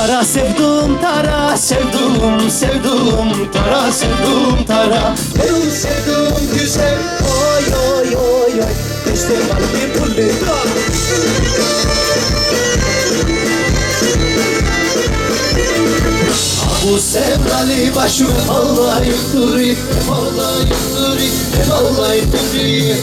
Tara sevdum tara sevdum sevdum tara sevdum tara. Benim sevdum güzel oy oy oy oy. İşte kalbi pulli Bu sevdalı başım vallahi duri Vallahi duri Vallahi duri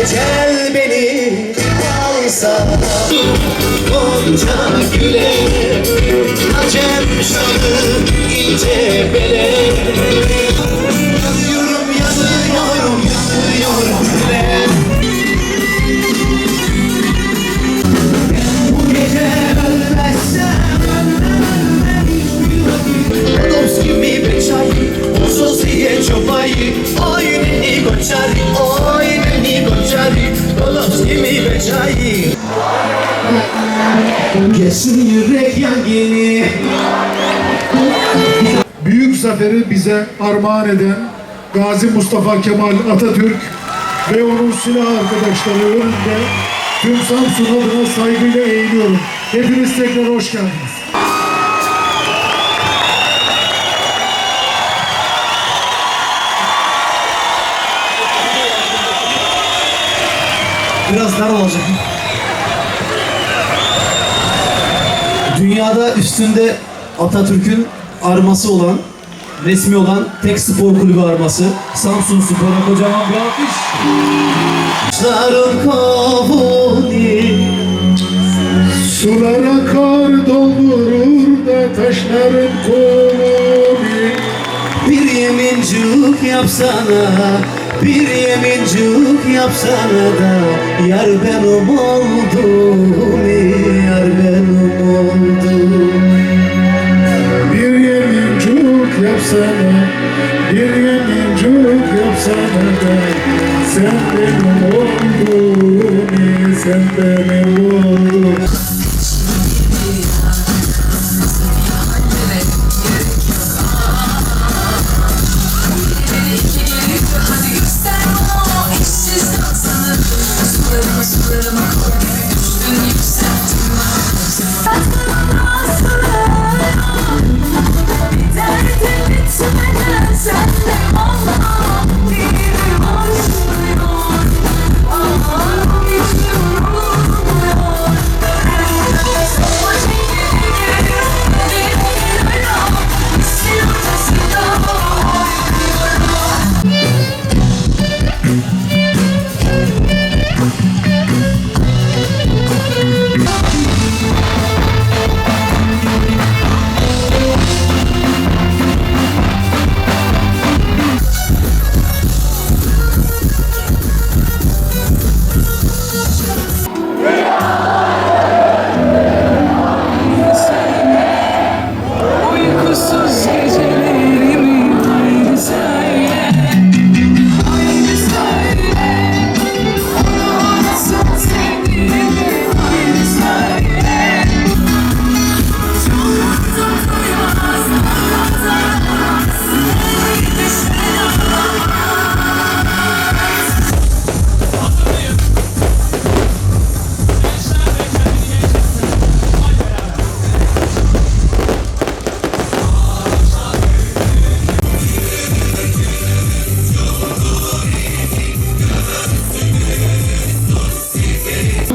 Ecel beni alsa Gonca güle. Acem şanı ince bele. Yanıyorum yanıyorum yanıyorum bile Bu gece ölmezsem ölmem hiçbir gibi bir çay Onsuz diye Kesin yürek yangını Büyük zaferi bize armağan eden Gazi Mustafa Kemal Atatürk ve onun silah arkadaşları önünde tüm Samsun adına saygıyla eğiliyorum. Hepiniz tekrar hoş geldiniz. Biraz dar olacak. Dünyada üstünde Atatürk'ün arması olan, resmi olan tek spor kulübü arması. Samsun Spor'a kocaman bir alkış. Kuşların kavuni. Sular akar doldurur da taşların kolu Bir yemincik yapsana Bir yemincik yapsana da Yar benim oldum Yar benim Sen benim oldun Sen benim oldun Hadi göster bana o Jesus.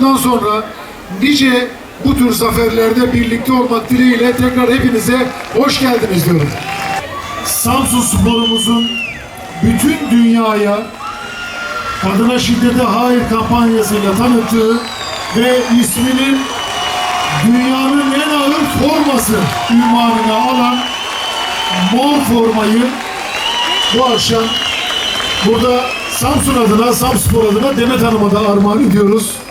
Bundan sonra nice bu tür zaferlerde birlikte olmak dileğiyle tekrar hepinize hoş geldiniz diyorum. Samsun sporumuzun bütün dünyaya kadına şiddete hayır kampanyasıyla tanıttığı ve isminin dünyanın en ağır forması ünvanını alan mor formayı bu akşam burada Samsun adına, Samspor adına Demet Hanım'a da armağan ediyoruz.